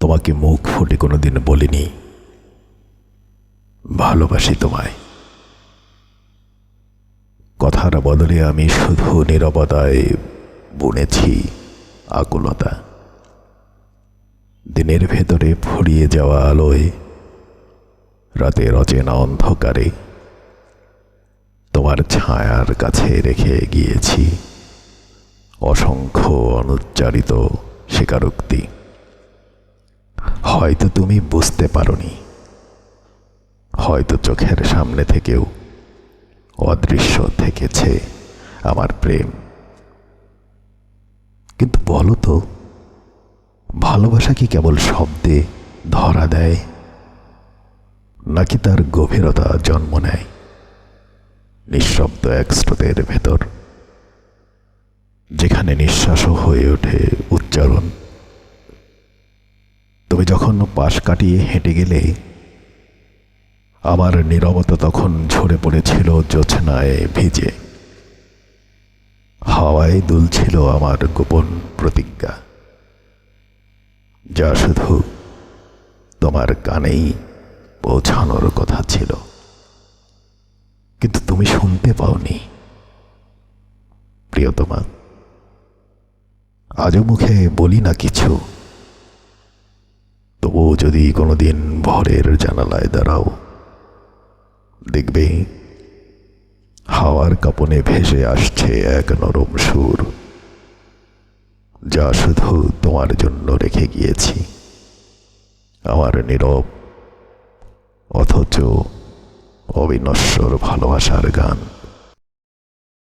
তোমাকে মুখ ফুটে কোনোদিন বলিনি। ভালোবাসি তোমায়। কথার বদলে আমি শুধু নিরবতায় বুনেছি আকুলতা। দিনের ভেতরে ফুরিয়ে যাওয়া আলোয়, রাতের অচেনা অন্ধকারে, তোমার ছায়ার কাছে রেখে গিয়েছি। অসংখ্য অনুচ্চারিত স্বীকারোক্তি। হয়তো তুমি বুঝতে পারোনি। হয়তো চোখের সামনে থেকেও অদৃশ্য থেকেছে আমার প্রেম। কিন্তু বলো তো, ভালোবাসা কি কেবল শব্দে ধরা দেয়, নাকি তার গভীরতা জন্ম নেয়, নিঃশব্দ এক স্রোতের ভেতর, যেখানে নিঃশ্বাসও হয়ে ওঠে উচ্চারণ? তুমি যখন পাশ কাটিয়ে হেঁটে গেলে, আমার নীরবতা তখন ঝরে পড়েছিল জোছনায় ভিজে। হাওয়ায় দুলছিল আমার গোপন প্রতিজ্ঞা। যা শুধু তোমার কানেই পৌঁছানোর কথা ছিল। কিন্তু তুমি শুনতে পাওনি। প্রিয়তমা, আজও মুখে বলি না কিছু। তবুও যদি কোনোদিন ভরের জানালায় দাঁড়াও, দেখবে হাওয়ার কাপনে ভেসে আসছে এক নরম সুর, যা শুধু তোমার জন্য রেখে গিয়েছি। আমার নীরব, অথচ অবিনশ্বর ভালোবাসার গান।